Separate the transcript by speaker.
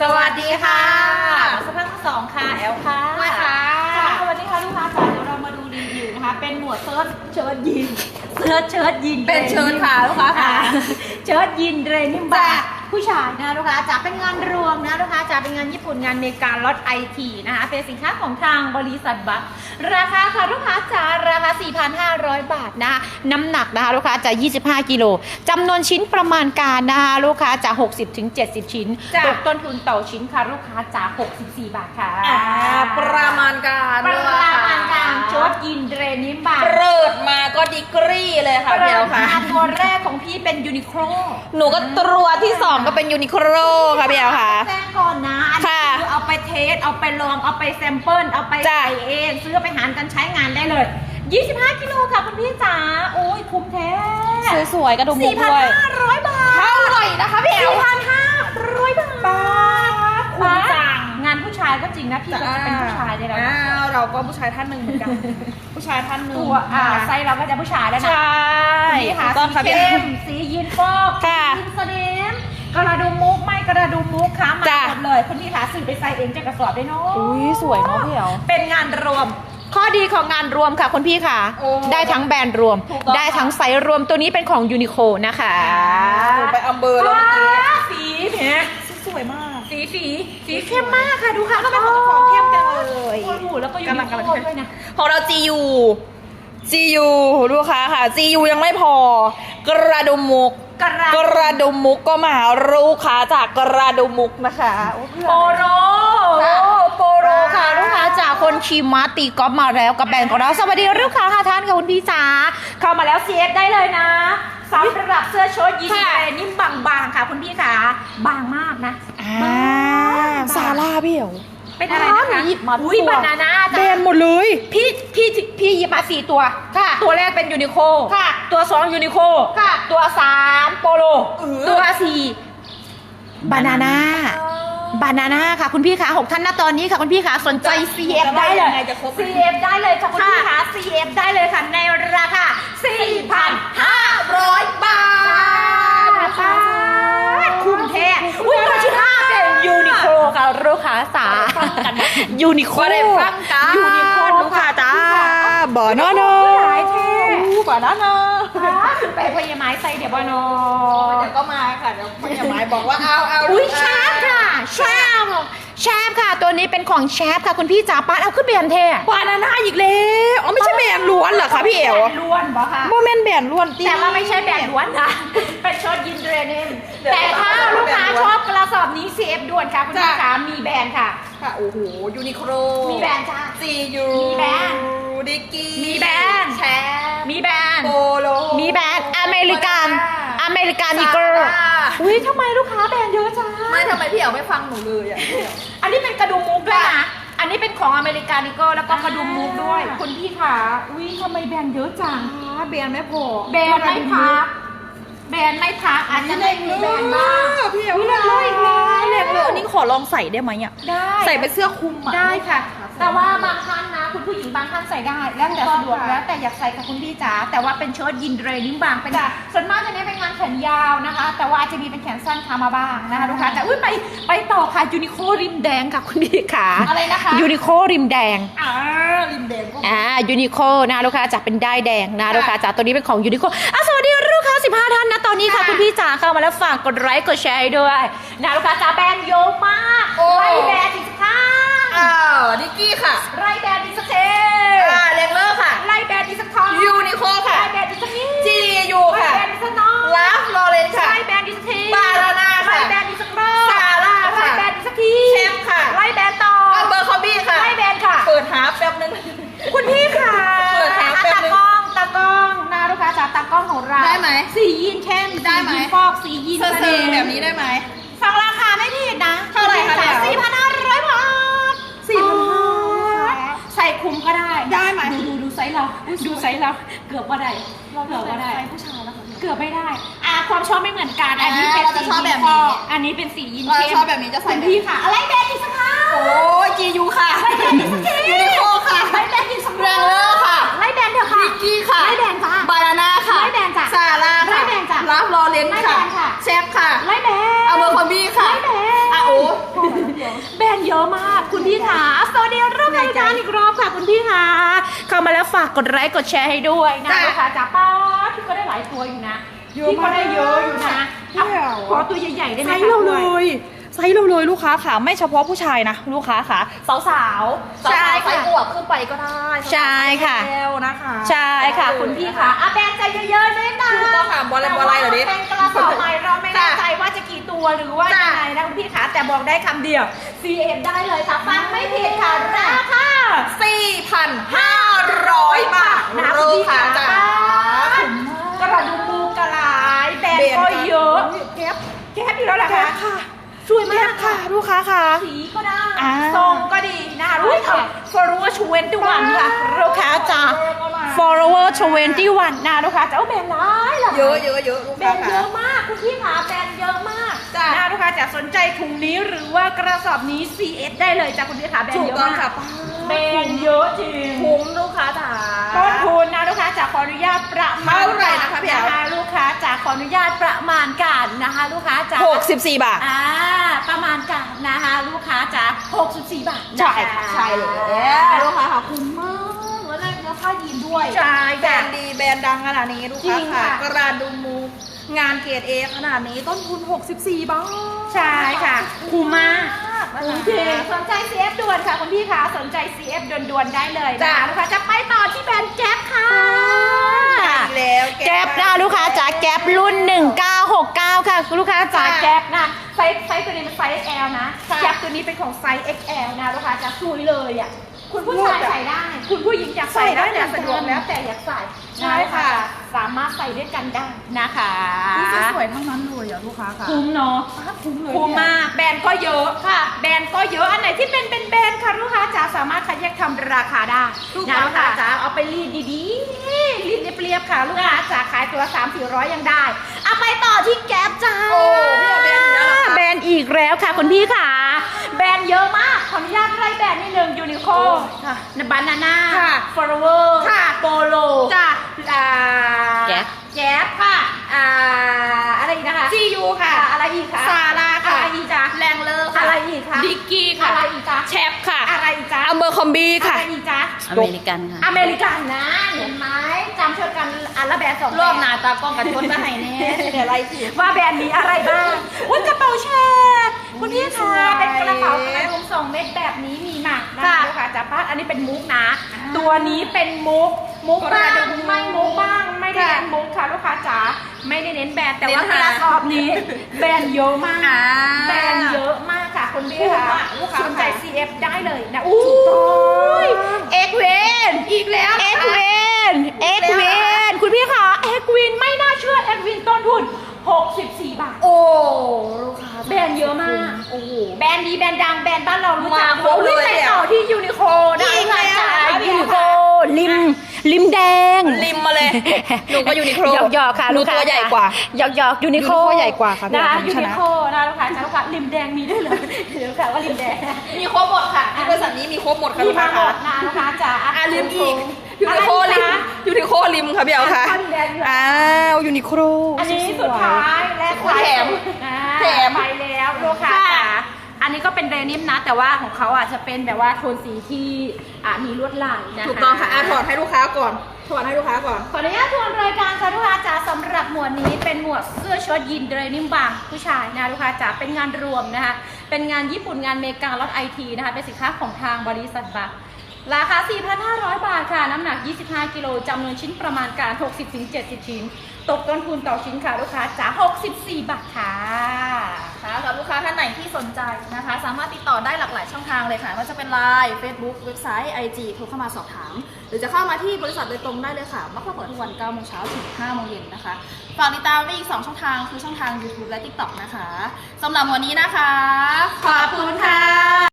Speaker 1: สวัสดีค่ะ
Speaker 2: สภาพที่สองค่ะแอลค่ะ
Speaker 1: ด้วยค่ะ
Speaker 2: สวัสดีค่ะลูกค้าจ๋าเดี๋ยวเรามาดูรีวิวนะคะ เป็นหมวดเชิ้ตเชิ้ตยีนเชิ้ตเชิ้ตยีน
Speaker 1: เป็นเชิ้ตค่ะลูกค้าค่ะ
Speaker 2: เชิ้ตยีนเดรนิมบา
Speaker 1: จ้ะ
Speaker 2: ผู้ชายนะลูกค้าจ๋าเป็นงานรวมนะลูกค้าจ๋าเป็นงานญี่ปุ่นงานอเมริการลดไอทีนะคะเป็นสินค้าของทางบริษัทบัคราคาค่ะลูกค้าจ๋าราคา 4,500 บาทนะคะน้ำหนักนะคะลูกค้าจ๋า25 กิโลจำนวนชิ้นประมาณการนะคะลูกค้าจ๋า60ถึง70 ชิ้น
Speaker 1: จ้ะ
Speaker 2: ตกต้นทุนต่อชิ้นค่ะลูกค้าจ๋า64 บาทค่ะ
Speaker 1: อ่าประมาณการ
Speaker 2: ประมาณการโจทย์ยินเดรนิมบาท
Speaker 1: เปิดมาก็ดีกรีเลยค่ะพี่แอลค่ะ
Speaker 2: ตัวแรกของพี่เป็นยูนิโคล
Speaker 1: หนูก็ตัวที่สองก็เป็นยูนิโคลค่ะพี่แอลค่ะ
Speaker 2: แจ้งก่อนนะอันนี้
Speaker 1: ค่ะ
Speaker 2: คือเอาไปเทส เอาไปลอง เอาไปแซมเปิลเอาไป
Speaker 1: จ้ะ
Speaker 2: ใส่เอง ซื้อไปหารกันใช้งานได้เลย 25 กิโลค่ะคุณพี่จ๋า โอ้ยคุ้มแท้
Speaker 1: สวยๆกระดุมมุกด้วย
Speaker 2: 4,500 บาท
Speaker 1: เท่าไหร่นะคะพี่แอล
Speaker 2: 4,500 บาท
Speaker 1: คุ้มจัง
Speaker 2: งานผู้ ชายก็จริงนะพี่ก็จะเป็นผู้ชายได้แล้วนะ
Speaker 1: อ้าวเราก็ผู้ชายท่านหนึ่งเหมือนกัน ผู้ชายท่านหนึ่ง
Speaker 2: ตัวอ่าไซส์เราก็จะผู้ชายแล้วนะ
Speaker 1: ใช่
Speaker 2: นี่ค่ะ
Speaker 1: ต้อง
Speaker 2: สี
Speaker 1: ค่ะพี่
Speaker 2: เข้
Speaker 1: แอ
Speaker 2: ม
Speaker 1: ล
Speaker 2: สียีนฟอก
Speaker 1: ค่ะ
Speaker 2: สียีนสเนมกระดุมมุกไม่กระดุมมุกค่ะมา
Speaker 1: จ้ะ
Speaker 2: หมดเลยคุณพี่คะซื้อไปใส่เองจะกระสอบได้เนาะ
Speaker 1: อุ้ยสวยเนาะพี่แอล
Speaker 2: เป็นงานรวมข้อดีของงานรวมค่ะคุณพี่ค่ะ
Speaker 1: โอ้
Speaker 2: ได้ทั้งแบรนด์รวม
Speaker 1: ถูกต้อง
Speaker 2: ได้ทั้งไซส์รวมตัวนี้เป็นของยูนิโคนะคะ
Speaker 1: หนูไปอำเบอร์แล้วเมื่อกี้
Speaker 2: สีเนี่ย
Speaker 1: สวยมาก
Speaker 2: สีสีสีเข้มมากค่ะ ดูค่ะก็เป็นของเจ้าของเข้มจังเลยโอ้โหแล้วก็ยู
Speaker 1: กำลั
Speaker 2: นิ
Speaker 1: ง
Speaker 2: โค
Speaker 1: กำลัง
Speaker 2: ด้วยนะ
Speaker 1: ของเรา GU GU ลูกค้าค่ะ GU ยังไม่พอ กระดุมมุก
Speaker 2: กระ
Speaker 1: กระดุมมุกก็มาหาลูกค้าจากกระดุมมุกนะคะโอ้เพื่อน
Speaker 2: โปโร
Speaker 1: ค่ะ
Speaker 2: โปโรค่ะลูกค้าจากคนขี่ม้าตีกอล์ฟมาแล้วกับแบรนด์ของเราสวัสดีลูกค้าค่ะท่านค่ะคุณพี่จ๋าเข้ามาแล้ว CF ได้เลยนะสำหรับเสื้อโชิ้ตยีน
Speaker 1: ค่ะ
Speaker 2: แบรนด์นิ่มบางๆค่ะคุณพี่ค่ะบางมากนะ
Speaker 1: อ่า
Speaker 2: บาง
Speaker 1: ซาร่าพี่เหรอ
Speaker 2: เป็นอะไรนะคะ
Speaker 1: หยิบมาทุก
Speaker 2: อุ้ย
Speaker 1: ตัว
Speaker 2: บานาน่า
Speaker 1: แบร
Speaker 2: จ้ะ
Speaker 1: นด์หมดเลย
Speaker 2: พี่พี่พี่หยิบมาสี่ตัว
Speaker 1: ค่ะ
Speaker 2: ตัวแรกเป็นยูนิโค
Speaker 1: ค่ะ
Speaker 2: ตัวสองยูนิโค
Speaker 1: ค่ะ
Speaker 2: ตัวสามโปโล
Speaker 1: เออ
Speaker 2: ตัวสี่บานาน่า บานาน่าค่ะคุณพี่คะหกท่านหน้าตอนนี้ค่ะคุณพี่คะสนใจ CF ได้เลย
Speaker 1: ยังไงจะครบ
Speaker 2: CF ได้เลยค่ะคุณพี่คะ CF ได้เลย ยูนิโคก็
Speaker 1: ได้ฟังจ้า
Speaker 2: ยูนิโค
Speaker 1: ลูกค้าจ้าบ่อนอเนอ
Speaker 2: หลายเท่
Speaker 1: บ่อนอเนอ
Speaker 2: ไปพยาไม้ใส่เดี๋ยวบอนอ
Speaker 1: เดี๋ยวก็มาค่ะเดี๋ยวพี่หมายบอกว่าเอาเอา
Speaker 2: อุ้ยแชฟค่ะแชฟแชฟค่ะ ตัวนี้เป็นของแชฟค่ะ คุณพี่จ๋าปาดเอาขึ้นเบียนเท่
Speaker 1: บานาน่าอีกแล้วอ๋อไม่ใช่แบรนด์ล้วนเหรอคะพี่เอ๋ว
Speaker 2: แบรนด์ล้วนบอคะ
Speaker 1: โมเมนต์แบรนด์ล้วนติ
Speaker 2: แต่ว่าไม่ใช่แบรนด์ล้วนนะเป็นช็อตยินเดรนิม
Speaker 1: เดี๋ยว
Speaker 2: แต่ถ้าลูกค้า CF ด่วนค่ะคุณพี่
Speaker 1: จ้ะ
Speaker 2: จ๋ามีแบรนด์ค่ะ
Speaker 1: ค่ะโอ้โหยูนิโคล
Speaker 2: มีแบรนด์จ้า
Speaker 1: ซียู
Speaker 2: มีแบรนด์
Speaker 1: ดิกกี้
Speaker 2: มีแบรนด์
Speaker 1: แชม
Speaker 2: มีแบรนด์
Speaker 1: โปโล
Speaker 2: มีแบรนด์อเมริกัน อเมริกันอีเกิ
Speaker 1: ซา
Speaker 2: ร์
Speaker 1: ร่า
Speaker 2: อุ้ยทำไมลูกค้าแบรนด์เยอะจัง
Speaker 1: ไม่ทำไมพี่เอ๋วไม่ฟังหนูเลยอะพี่เอ๋ว
Speaker 2: อันนี้เป็นกระดุมมุกด้วยนะ อันนี้เป็นของอเมริกานิโก้แล้วก็กระดุมมุกด้วย
Speaker 1: อ่า
Speaker 2: คุณพี่ขาอุ้ยทำไมแบรนด์เยอะจัง
Speaker 1: แบรนด์ไม่พอ
Speaker 2: แบรนด์ไม่พัก แบรนด์ไม่พักอาจจะไม่มีแบรนด์บ้าง
Speaker 1: พี่เอ๋ว
Speaker 2: อุ๊ยเล็กเลยอีกแล้ว
Speaker 1: เล็กเลยอันนี้ขอลองใส่ได้ไหมอะ
Speaker 2: ได้
Speaker 1: ใส่เป็นเสื้อคลุมอะ
Speaker 2: ได้ค่ะ แต่ว่าบางท่านนะ คุณผู้หญิงบางท่านใส่ได้แล้วแต่สะดวก
Speaker 1: ค่ะ
Speaker 2: แล้วแต่อยากใส่กับคุณพี่จ๋าแต่ว่าเป็นเชิ้ตยินเดรนิ่งบางเป็น
Speaker 1: จ้ะ
Speaker 2: ส่วนมากจะเนี้เป็นงานแขนยาวนะคะ แต่ว่าอาจจะมีเป็นแขนสั้นทำมาบ้างนะคะลูกค้าแต่อุ้ยไปไปต่อค่ะยูนิโคริมแดงค่ะคุณพี่ขา
Speaker 1: อะไรนะคะ
Speaker 2: ยูนิโคริมแดง
Speaker 1: อ่าริมแดงก็
Speaker 2: อ่ายูนิโคนะลูกค้าจ๋าเป็นได้ายแดงนะลูกค้าจ๋าตัวนี้เป็นของยูนิโคอะสวัสดี ลูกค้า15ท่านนะตอนนี้ค่ะ
Speaker 1: ค่ะ
Speaker 2: คุณพี่จ๋าเข้ามาแล้วฝากกดไลค์กดแชร์ให้ด้วยนะลูกค้าจ๋าแบรนด์เยอะมาก
Speaker 1: โอ้
Speaker 2: ไล่แบรนด์อีกสักครั้ง
Speaker 1: อ้าวดิกกี้ค่ะ
Speaker 2: ไล่แบรนด์อีกสักเท
Speaker 1: อ่าเลงเลอร์ค่ะ
Speaker 2: ไล่แบรนด์อีกสักครั้ง
Speaker 1: ยูนิโคค่ะ
Speaker 2: ไล่แบรนด์ อกสียี
Speaker 1: นเสื้
Speaker 2: อส
Speaker 1: เสื้
Speaker 2: นิ
Speaker 1: อ
Speaker 2: ม
Speaker 1: แบบนี้ได้ไหม
Speaker 2: ฟังราคาไม่ผิดนะ
Speaker 1: เท่าไหร่คะเดี๋ยว
Speaker 2: สี่พันห้าร้อยบาท
Speaker 1: สี่พันห้า
Speaker 2: ใส่คุมก็ได้
Speaker 1: ได้ไหม
Speaker 2: ดูดูดูไซส์เราดูไซส์เราเกือบว่าได้เกือบว่าได้
Speaker 1: ผู้ชายแล้วค่ะ
Speaker 2: เกือบไม่ได้อะความชอบไม่เหมือนกัน อันนี้เป็น
Speaker 1: เราจะ
Speaker 2: สี
Speaker 1: ชอบแบ
Speaker 2: ยี
Speaker 1: บ
Speaker 2: น
Speaker 1: นี้
Speaker 2: ฟอกอันนี้เป็นสียีน
Speaker 1: เรา
Speaker 2: เข้ม
Speaker 1: ชอบแบบนี้จะใส่
Speaker 2: คุณ
Speaker 1: แบบ
Speaker 2: พี่
Speaker 1: นี้
Speaker 2: ค่ะ อะไรแบรนด์อีกสักครั้ง
Speaker 1: โอ้ย GU ค่ะยูนิโคค่ะ
Speaker 2: ไล่แบรนด์อีกสัก
Speaker 1: แรงเลอร์ค่ะ
Speaker 2: ไล่แบรนด์เถอะค่ะ
Speaker 1: ดิกกี้ค่ะ
Speaker 2: ไล่แบรน
Speaker 1: เรน
Speaker 2: ไล่
Speaker 1: ค่ะ
Speaker 2: แบรนด์ค่ะ
Speaker 1: เชฟค่ะ
Speaker 2: ไล่แบรนด์
Speaker 1: อัมเบอร์คอบี้ค่ะ
Speaker 2: ไล่แบรนด์
Speaker 1: อะโอ้
Speaker 2: โอ้โหมาก คุณพี่ขาสวัสดีรุ่งรายการอีกรอบค่ะ คุณพี่ขาเข้ามาแล้วฝากกดไลค์กดแชร์ให้ด้วยนะ
Speaker 1: จ้ะ
Speaker 2: ลูกค้าจ๋าป้าพี่ก็ได้หลายตัวอยู่นะ
Speaker 1: เยอะ
Speaker 2: พี่ก็ได้เยอะอยู่นะ
Speaker 1: มาก
Speaker 2: อะ
Speaker 1: เดี๋ยว
Speaker 2: ขอตัวใหญ่ๆได้ไหม
Speaker 1: ไซ
Speaker 2: คะ
Speaker 1: ส์เราเล
Speaker 2: ด้วย
Speaker 1: ย ไซส์เราเลยลูกค้าค่ะ ไม่เฉพาะผู้ชายนะ ลูกค้าค่ะ สาวสาวๆ
Speaker 2: ใช่
Speaker 1: สาวๆ
Speaker 2: ค่ะ
Speaker 1: ไซส์อวบขึ้นไปก็ได้
Speaker 2: ใช่ค่ะ
Speaker 1: เอวนะคะ
Speaker 2: ใช่ค่ะคุณพี่ขาอะแบนใจเยอะๆด้วยนะ
Speaker 1: ถูกต้องค่ะบอลอะไรบอลอะไรเหรอดิ
Speaker 2: เป็นกระสอบใหม่เราไม่แน่ใจว่าจะกี่ตัวหรือว่า
Speaker 1: จ้ะ
Speaker 2: ยังไงนะคุณพี่ขาแต่บอกได้คำเดียว CM ได้เลยค่ะฟังไม่ผิดค่ะราคา
Speaker 1: 4,500 บาท
Speaker 2: นะ
Speaker 1: ลูกค้าจ๋า
Speaker 2: สวยมาก
Speaker 1: ค่ะลูกค้าค่ะ
Speaker 2: สีก็ได้
Speaker 1: อ่า
Speaker 2: ทรงก็ดีนะคะรู้ค่ะ Follower 21ค่ะลูกค้าจ๋า Follower 21นะลูกค้าจ๋าเอาแบรนด์ร้ายเหรอ
Speaker 1: เยอะเยอะเยอะลูก
Speaker 2: แบร
Speaker 1: ค้าน
Speaker 2: ด์เย
Speaker 1: ค่ะ
Speaker 2: อะมากคุณพี่ขาแบรนด์เยอะมาก
Speaker 1: จ้ะ
Speaker 2: นะลูกค้าจ๋าสนใจถุงนี้หรือว่ากระสอบนี้ CS ได้เลยจ้ะคุณพี่ขาแบรน
Speaker 1: ถู
Speaker 2: ด์
Speaker 1: ก
Speaker 2: เยอะ
Speaker 1: ต้อง
Speaker 2: มาก
Speaker 1: ค่ะ
Speaker 2: แบรนด์เยอะจริง
Speaker 1: คุ้มลูกค้าจ๋า
Speaker 2: ต้นทุนนะลูกค้าจากขออนุญาตประมาณ
Speaker 1: เท่าไหร่นะคะพี่แอ๋ว
Speaker 2: นะคะลูกค้าจากขออนุญาตประมาณการนะคะ ลูกค้าจาก
Speaker 1: 64 บาท
Speaker 2: อ่าประมาณการนะคะลูกค้าจาก64 บาทนะ
Speaker 1: ใช่
Speaker 2: คะ
Speaker 1: ค่ะใช่แล้วลูกค้าค่ะคุ้มมากแล้วได้ราคาดีด้วย
Speaker 2: ใช่
Speaker 1: แบร
Speaker 2: ค่ะ
Speaker 1: นด์ดีแบรนด์ดังขนาดนี้ลูก
Speaker 2: จริ
Speaker 1: ค้างค่ะ
Speaker 2: ค่ะ
Speaker 1: กระดุมมูงานเกรดเอขนาดนี้ต้นทุน 64 บาท
Speaker 2: ใช่ค่ะคุ้มมาก
Speaker 1: นะ
Speaker 2: จ
Speaker 1: คะ
Speaker 2: ริง สนใจ CF ด่วนค่ะคุณพี่คะ สนใจ CF ด่วนๆได้เลยนะ
Speaker 1: จ้ะ
Speaker 2: คะลูกค้าจะไปต่อที่แบรนด์แก๊ปค่ะ
Speaker 1: อีกแล้ว
Speaker 2: แก๊ปนะลูกค้าจ๋าแก๊ปรุ่น 1969 ค่ะลูกค้าจ๋า
Speaker 1: ค่ะ
Speaker 2: แก๊ปนะไซส์ไซส์ตัวนี้เป็นไซส์ XL นะ
Speaker 1: ค่ะ
Speaker 2: แก๊ปตัวนี้เป็นของไซส์ XL นะลูกค้าจ๋าสวยเลยอะคุณผู้ชายใส่ได้ คุณผู้หญิงอยากใส่ได้
Speaker 1: ใส่ได้
Speaker 2: แต่
Speaker 1: เหมือนกัน
Speaker 2: สะดวกแล้วแต่อยากใส่
Speaker 1: ใช่ค่ะ
Speaker 2: สามารถใส่ด้วยกันได้นะคะ
Speaker 1: สวยๆทั้งนั้นเลยอะลูกค้าค่ะ
Speaker 2: คุ้มเนาะ
Speaker 1: คุ้มเลย
Speaker 2: คุ้มมากแบรนด์ก็เยอะค่ะ แบรนด์ก็เยอะอันไหนที่เป็นเป็นแบรนด์ค่ะลูกค้าจ๋าสามารถคัดแยกทำราคาได้
Speaker 1: ถูก
Speaker 2: นะ
Speaker 1: ต้อง
Speaker 2: ลูกค้า
Speaker 1: ค่ะ
Speaker 2: จ๋าเอาไปรีดดีๆรีดเรียบๆค่ะ ลูกค้าจ๋าขายตัวสามสี่ร้อยยังได้เอาไปต่อที่แก๊ปจ้า
Speaker 1: โอ้พี่เอาแบรนด์อีกแล้วเหรอคะ
Speaker 2: แบรนด์อีกแล้วค่ะคุณพี่ค่ะ แบรนด์เยอะมาก ขออนุญาตไล่แบรนด์นิดนึงยูนิโค
Speaker 1: ค่ะ
Speaker 2: บานาน่า
Speaker 1: ค่ะ
Speaker 2: ฟอร์เวอร์
Speaker 1: ค่ะ
Speaker 2: โปโล
Speaker 1: จ้ะ
Speaker 2: อ่า
Speaker 1: แก๊ป
Speaker 2: แก๊ปค่ะอ่าอะไรอีกนะคะ
Speaker 1: จียูค่ะ
Speaker 2: อ่าอะไรอีกคะ
Speaker 1: ซาร่าค่ะ
Speaker 2: อะไรอีกจ๊ะ
Speaker 1: แรงเลอร์ค่ะ
Speaker 2: อะไรอีกคะ
Speaker 1: ดิกกี้ค่ะ
Speaker 2: อะไรอีกจ๊ะ
Speaker 1: แชปค่ะ
Speaker 2: อะไรอีกจ๊ะ
Speaker 1: อัมเบอร์คอมบีค่ะ
Speaker 2: อะไรอีกจ๊ะ
Speaker 3: อเมริกันค่ะ
Speaker 2: อเมริกันนะเห็นไหมจำเชื่อกันอันละแบรนด์สองแบ
Speaker 1: ร
Speaker 2: ร
Speaker 1: อบ
Speaker 2: นด์
Speaker 1: หนาตากล้องกับชนมาให้แน่เดี๋ยวอะไรสิ
Speaker 2: ว่าแบรนด์นี้อะไรบ้างอุ้ยกระเป๋าแชร์ นนี้เป็นมุกนะ ตัวนี้เป็นมุกมุกบ้าง
Speaker 1: กระดุม
Speaker 2: ไม่มุกบ้างไม่ได้
Speaker 1: ค่ะ
Speaker 2: เน้นมุกค่ะลูกค้าจ๋าไม่ได้เน้นแบรนด์แต่ว่า
Speaker 1: เน้น
Speaker 2: ก
Speaker 1: หา
Speaker 2: ระสอบนี้แบรนด์เยอะมาก
Speaker 1: อ่า
Speaker 2: แบรนด์เยอะมากค่ะคุณพี่
Speaker 1: คุ้ม
Speaker 2: ค่ะ
Speaker 1: อะลูกค้า
Speaker 2: สนใจ
Speaker 1: ค่ะ
Speaker 2: CF ได้เลยนะ
Speaker 1: ถูกต้อง
Speaker 2: เอ็กเวน
Speaker 1: อีกแล้ว
Speaker 2: เอ็กเวนเอ็กเวนคุณพี่ค่ะเอ็กวินไม่น่าเชื่อเอ็กวินต้นทุน 64 บาท
Speaker 1: โอ้ลูกค้า
Speaker 2: แบรนด์เยอะมาก
Speaker 1: โอ้โห
Speaker 2: แบรนด์ดีแบรนด์ดังแบรนด์บ้านเรารู้จัก
Speaker 1: มาครบเลย
Speaker 2: ไป
Speaker 1: อะ
Speaker 2: ต่อที่ยูนิโคนะ
Speaker 1: อีกแล้ว
Speaker 2: จ้า
Speaker 1: ค่ะ
Speaker 2: ยูนิโคริมริมแดง
Speaker 1: ริมมาเลย หนูก็ยูนิโคล
Speaker 2: หยอกหยอกๆค่ะ
Speaker 1: หนู
Speaker 2: ลูกค้า
Speaker 1: ตัวใหญ่กว่า
Speaker 2: หยอกหยอกยูนิโค
Speaker 1: ยูนิโคใหญ่กว่าค่ะ
Speaker 2: นะคะ
Speaker 1: พี่
Speaker 2: ยู
Speaker 1: ชนะ
Speaker 2: นิโคนะลูกค้าจ้าลูกค้าริมแดงมีด้วยเหรอเดี๋ยวค่ะว่าริมแดง
Speaker 1: มีครบหมดค่ะที่บริษัทนี้มีครบหมดค่ะ
Speaker 2: มี
Speaker 1: ลูก
Speaker 2: มา
Speaker 1: ค้า
Speaker 2: หม
Speaker 1: ค่ะ
Speaker 2: ดนะลูกค้าจ๋า
Speaker 1: อะลืมอีกยู
Speaker 2: อะ
Speaker 1: นิ
Speaker 2: ไร
Speaker 1: โคลิม
Speaker 2: คะ
Speaker 1: ยูนิโคลิมค่ะพี่เอ๋ค่ะ
Speaker 2: อะแดงเหรอ
Speaker 1: อ้าวยูนิโคล
Speaker 2: อันนี้สุดท้ายและ
Speaker 1: แถม
Speaker 2: อ่า
Speaker 1: แถม
Speaker 2: ไปแล้วลูกค้า
Speaker 1: ค่ะ
Speaker 2: จ๋าอันนี้ก็เป็นเรนิมนะ แต่ว่าของเขาอะจะเป็นแบบว่าโทนสีที่อะมีลวดลายนะคะ
Speaker 1: ถูกต้องค่ะอะถอดให้ลูกค้าก่อน ถอดให้ลูกค้าก่อน
Speaker 2: ขออนุญาตทวนรายการค่ะลูกค้าจ๋าสำหรับหมวดนี้เป็นหมวดเสื้อเชิ้ตยีนเดรนิมบางผู้ชายนะลูกค้าจ๋าเป็นงานรวมนะคะ เป็นงานญี่ปุ่นงานอเมริกาลอตไอทีนะคะ เป็นสินค้าของทางบริษัทบัคราคา 4,500 บาทค่ะ น้ำหนัก 25 กิโลจำนวนชิ้นประมาณการ 60-70 ชิ้น ตกต้นทุนต่อชิ้นค่ะลูกค้าจ๋า64 บาทค่ะ
Speaker 1: ค่ะสำหรับลูกค้าท่านไหนที่สนใจนะคะ สามารถติดต่อได้หลากหลายช่องทางเลยค่ะว่าจะเป็น Line Facebook เว็บไซต์ IG โทรเข้ามาสอบถาม หรือจะเข้ามาที่บริษัทโดยตรงได้เลยค่ะมักจะเปิดทุกวัน9โมงเช้าถึง5โมงเย็นนะคะฝากติดตามได้อีก 2 ช่องทางคือช่องทาง YouTube และ TikTok นะคะสำหรับวันนี้นะคะ ขอบคุณค่ะ